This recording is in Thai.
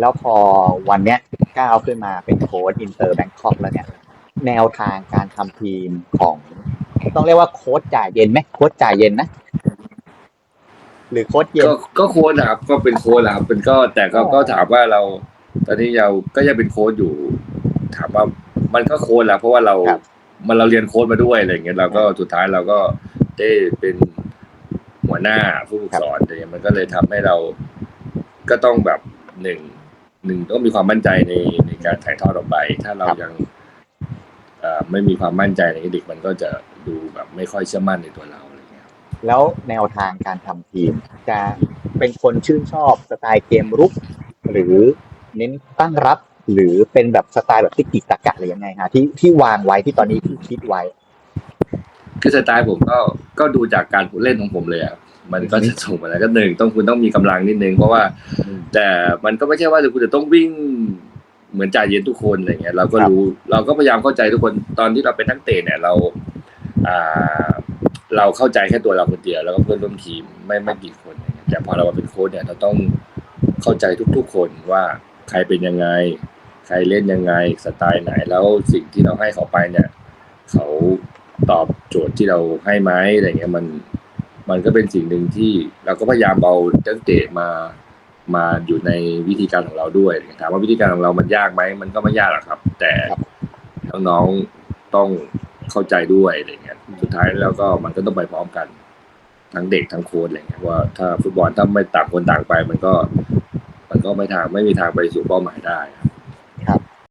แล้วพอวันเนี้ยก้าวขึ้นมาเป็นโค้ชอินเตอร์แบงคอกแล้วเนี่ยแนวทางการทำทีมของ ต้องเรียกว่าโค้ชจ่ายเย็นไหมโค้ชจ่ายเย็นนะหรือโค้ชเย็นก็ก็โค้ชนะครับก็เป็นโค้ชนะครับเป็นก็แต่ก็อ๋อก็ถามว่าเรา ตอนนี้เราก็ยังเป็นโค้ชอยู่ ถามว่ามันก็โค้ชแหล้วเพราะว่าเราครับ มันเราเรียนโค้ชมาด้วยอะไรอย่างเงี้ยเราก็สุดท้ายเราก็ได้เป็นหัวหน้าผู้ฝึกสอนอะไรเงี้ยมันก็เลยทำให้เราก็ต้องแบบหนึ่ง หนึ่งต้องมีความมั่นใจในในการถ่ายทอดออกไป ถ้าเราครับยังเอ่อไม่มีความมั่นใจในเด็กมันก็จะดูแบบไม่ค่อยเชื่อมั่นในตัวเราอะไรเงี้ยแล้วแนวทางการทำทีม จะเป็นคนชื่นชอบสไตล์เกมรุก หรือเน้นตั้งรับหรือเป็นแบบสไตล์แบบติกิตักกะหรือยังไงฮะที่ที่วางไว้ที่ตอนนี้ที่คิดไว้คือสไตล์ผมก็ก็ดูจากการเล่นของผมเลยอะมันก็จะส่งมาแล้วก็หนึ่งต้องคุณต้องมีกำลังนิดนึง เพราะว่าอืม แต่มันก็ไม่ใช่ว่าคุณจะต้องวิ่งเหมือนจ่ายเย็นทุกคนอะไรเงี้ยเราก็รู้เราก็พยายามเข้าใจทุกคนตอนที่เราเป็นนักเตะเนี่ยเราอ่าเราเข้าใจแค่ตัวเราคนเดียวแล้วก็เพื่อนร่วมทีมไม่ไม่กี่คนแต่พอเรามาเป็นโค้ชเนี่ยเราต้องเข้าใจทุกๆคนว่าใครเป็นยังไง ใครเล่นยังไงสไตล์ไหนแล้วสิ่งที่เราให้เขาไปเนี่ยเขาตอบโจทย์ที่เราให้ไหมอะไรเงี้ยมันมันก็เป็นสิ่งหนึ่งที่เราก็พยายามเอานักเตะมา มาอยู่ในวิธีการของเราด้วยถามว่าวิธีการของเรามันยากไหมมันก็ไม่ยากหรอกครับ แต่น้องๆต้องเข้าใจด้วยอะไรเงี้ยสุดท้ายแล้วก็มันก็ต้องไปพร้อมกัน ทั้งเด็กทั้งโค้ชอะไรเงี้ยว่าถ้าฟุตบอลถ้าไม่ต่างคนต่างไป มันก็ มันก็ไม่ทางไม่มีทางไปสู่เป้าหมายได้ครับ